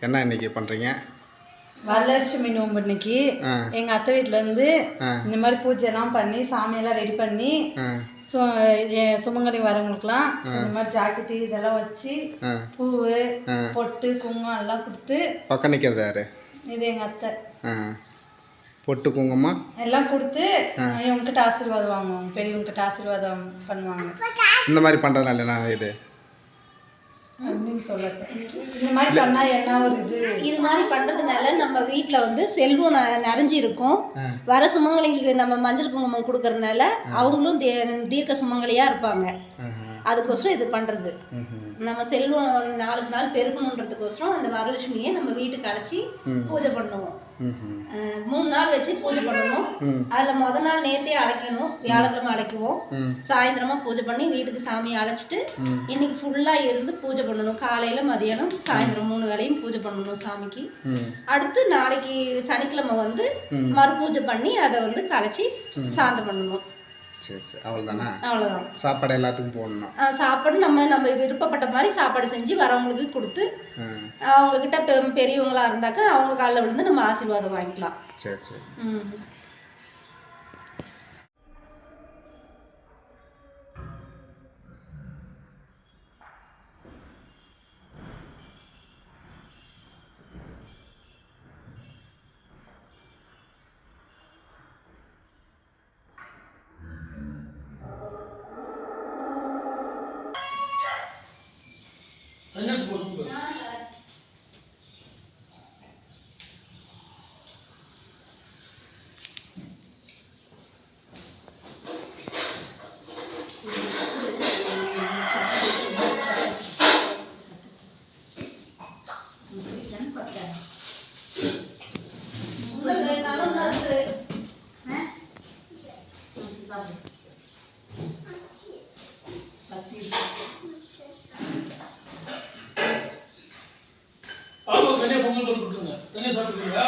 என்ன இன்னைக்கு பண்ணுறீங்க வரலட்சுமி நோம்பு இன்னைக்கு. ஆ. எங்கள் அத்தை வீட்டில் இருந்து இந்த மாதிரி பூஜைலாம் பண்ணி சாமியெல்லாம் ரெடி பண்ணி சுமங்கலி வரவங்களுக்குலாம் இந்த மாதிரி ஜாக்கெட்டு இதெல்லாம் வச்சு பூவு. பொட்டு குங்குமம் எல்லாம் கொடுத்து பக்கம் நிற்கிறது யாரு? இது எங்கள் அத்தை. பொட்டு குங்குமம்? எல்லாம் கொடுத்து இவங்ககிட்ட ஆசீர்வாதம் வாங்குவாங்க பெரியவங்ககிட்ட ஆசீர்வாதம் பண்ணுவாங்க. இந்த மாதிரி பண்ணுறதுனால என்ன இது? அப்படின்னு சொல்லல இந்த மாதிரி என்ன ஒரு இது இது மாதிரி பண்றதுனால நம்ம வீட்ல வந்து செல்வம் ந- நிறைஞ்சு இருக்கும் ஆ. வர சுமங்கலிகளுக்கு நம்ம மஞ்சள் குங்குமம் கொடுக்கறதுனால அவங்களும் தீ- தீர்க்க சுமங்கலியா இருப்பாங்க. அதுக்கோசரம் இது பண்றது. நம்ம செல்வம் நாளுக்கு நாள் பெருக்கணுன்றதுக்கோசரம் அந்த வரலட்சுமியை நம்ம வீட்டுக்கு அழைச்சி. பூஜை பண்ணுவோம் மூணு நாள் வச்சு பூஜை பண்ணணும். அதுல முத நாள் நேத்தே அழைக்கணும். வியாழக்கிழமை அழைக்குவோம். சாயந்தரமா பூஜை பண்ணி வீட்டுக்கு சாமியை அழைச்சிட்டு இன்னைக்கு ஃபுல்லா இருந்து பூஜை பண்ணணும். காலையில மதியானம் சாயந்தரம் மூணு வேளையும் பூஜை பண்ணணும் சாமிக்கு. அடுத்து நாளைக்கு சனிக்கிழமை வந்து. மறுபூஜை பண்ணி அதை வந்து கலைச்சி சாந்தம் பண்ணணும். சரி சரி. அவ்வளோதானா அவ்வளோதான் சாப்பாடு எல்லாத்துக்கும் போடணும். சாப்பாடு நம்ம நம்ம விருப்பப்பட்ட மாதிரி சாப்பாடு செஞ்சு வரவங்களுக்கு கொடுத்து ஆ. அவங்க கிட்ட பெ- பெரியவங்களா இருந்தாக்கா அவங்க காலில் விழுந்து நம்ம ஆசீர்வாதம் வாங்கிக்கலாம். சரி சரி. ம். பாப்பா தனியாக பொங்கல் போட்டு கொடுத்துருங்க. தனியாக சாப்பிட்டுருக்கீங்களா?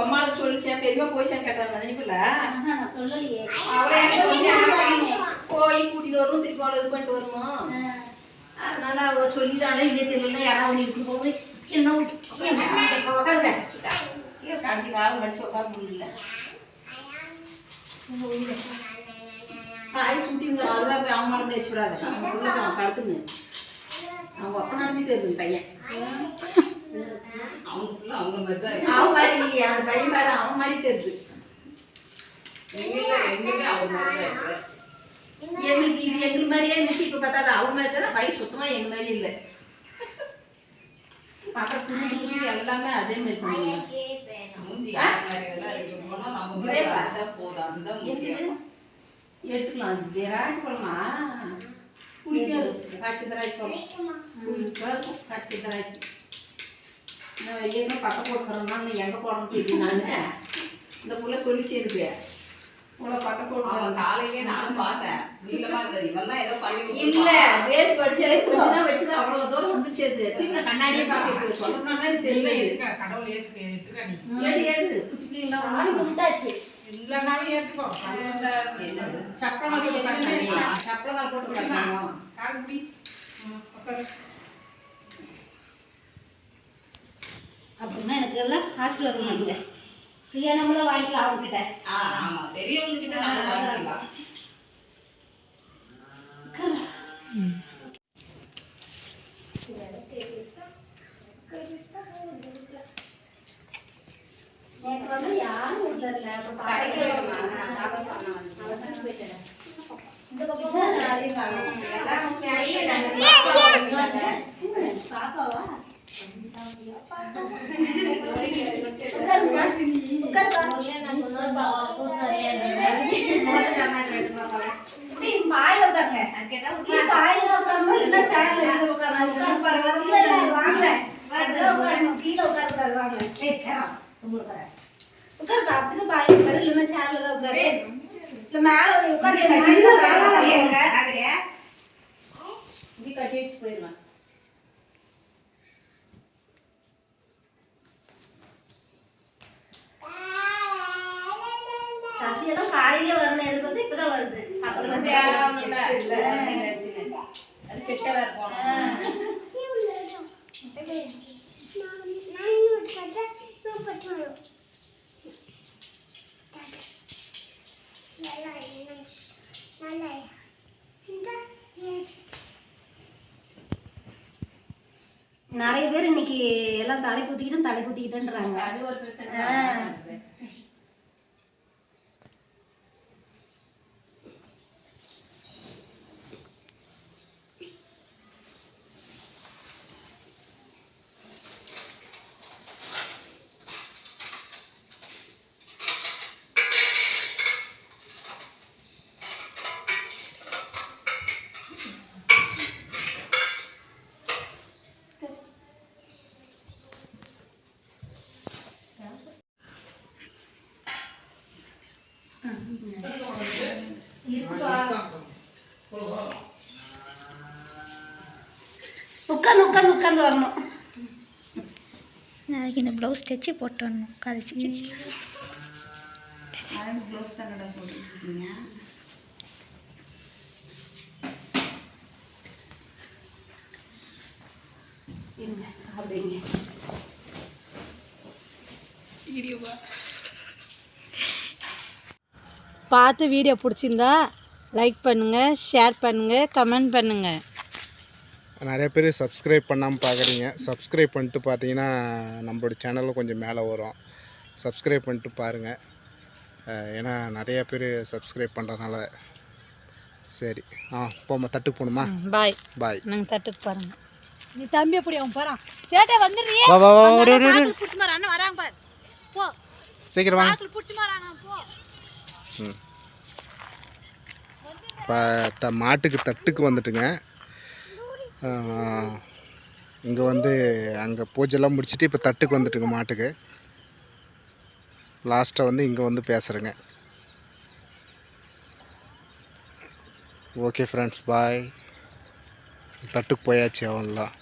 அம்மாளுக்கு சொல்லிச்சேன் பெரியமா போயிச்சான்னு கேட்டாங்க நினைக்கல சொல்லலையே போய் கூட்டிட்டு வரணும் திருப்பி அவளை இது பண்ணிட்டு வரணும் அதனால அவ சொல்லிட்டாலே இல்லையே தெரியல யாராவது இருக்கு போது என்ன உட்காருங்க கடைசி காலம் படிச்சு உட்கார முடியல. காய் சுட்டிங்க அழுவா போய் அவன் மறந்து வச்சு விடாத அவன் படுத்துங்க அவங்க அப்பனாலுமே தெரியுது பையன். அவங்க அவங்க மாதிரி தான். அவன் மாதிரி இல்லையே அந்த பையன் பாரு அவன் மாதிரி தெரியுது. எங்களுக்கு இது எங்களுக்கு மாதிரியே இருந்துச்சு இப்ப பார்த்தா அது அவங்க மாதிரி தான் பையன் சுத்தமா எங்க மாதிரி இல்லை. துணி துணி எல்லாமே அதே மாதிரி பண்ணுவாங்க எடுத்துக்கலாம். அது திராட்சை பழமா புளிக்காது காய்ச்சி திராட்சை பழம் புளிக்காது காய்ச்சி திராட்சை நான் ஏற்கனவே பட்டை போட்டுக்கிறேன்னா நீ எங்கே போடணும் தெரியும்? நான்? இந்த புள்ள சொல்லி சேர்ந்து இல்ல வேறு படிச்சாலே கொஞ்சம் தான் வச்சுது அவ்வளவு தூரம் வந்து சேர்த்து. சின்ன கண்ணாடியே எனக்கு தெரியல. கடவுள் ஏற்றுக்க ஏற்றுக்க நீ. இல்லைனாலும் என்னது சப்பளம் போட்டு அப்படின்னா எனக்கு எல்லாம் ஆசீர்வாதம் பண்ணுங்க. ஃப்ரீயா நம்மளும் வாங்கிக்கலாம் அவங்ககிட்ட. ஆ ஆமா. பெரியவங்க கிட்ட நம்ம வாங்கிக்கலாம். நேற்று வந்து யாரும் வீட்டில் இல்லை. அப்புறம் கடைக்கு பாப்பா போயிட்டோமா? அவசரம் போயிட்டேன் இந்த பக்கம் தான் நிறைய காணும் எல்லாம் அவங்க காலையில அது நிறைய பேர் இன்னைக்கு எல்லாம் தலை குத்திக்கிட்டு தலை குத்திக்கிட்டுன்றாங்க. அது ஒரு பிரச்சனை. உட்காந்து வரணும். நாளைக்கு இந்த ப்ளவுஸ் தைச்சி போட்டு வரணும் கதைச்சி ப்ளவுஸ் தான் கடை போட்டுருக்கீங்க இருங்க அப்படிங்க பார்த்து வீடியோ பிடிச்சிருந்தா லைக் பண்ணுங்கள் ஷேர் பண்ணுங்கள் கமெண்ட் பண்ணுங்கள் நிறைய பேர் சப்ஸ்கிரைப் பண்ணாமல் பார்க்குறீங்க சப்ஸ்கிரைப் பண்ணிட்டு பார்த்தீங்கன்னா நம்மளோட சேனலில் கொஞ்சம் மேலே வரும். சப்ஸ்கிரைப் பண்ணிட்டு பாருங்கள் ஏன்னா நிறைய பேர் சப்ஸ்கிரைப் பண்ணுறதுனால சரி. ஆ போமா தட்டுக்கு போகணுமா? பாய் பாய் நாங்கள் தட்டுக்கு பாருங்க நீ தம்பி எப்படி அவன் போகிறான் சேட்டை வந்துடுறியே வா வா வா ஓடு, ஓடு, ஓடு. பிடிச்சி அண்ணன் வராங்க பாரு. போ. சீக்கிரம் வாங்க. பிடிச்சி அண்ணன் போ. ம். மாட்டுக்கு தட்டுக்கு வந்துட்டுங்க. இங்கே வந்து அங்கே பூஜைலாம் முடிச்சுட்டு இப்போ தட்டுக்கு வந்துட்டுங்க மாட்டுக்கு. லாஸ்ட்டாக வந்து இங்கே வந்து பேசுகிறேங்க ஓகே ஃப்ரெண்ட்ஸ் பாய் தட்டுக்கு போயாச்சு அவன்லாம்.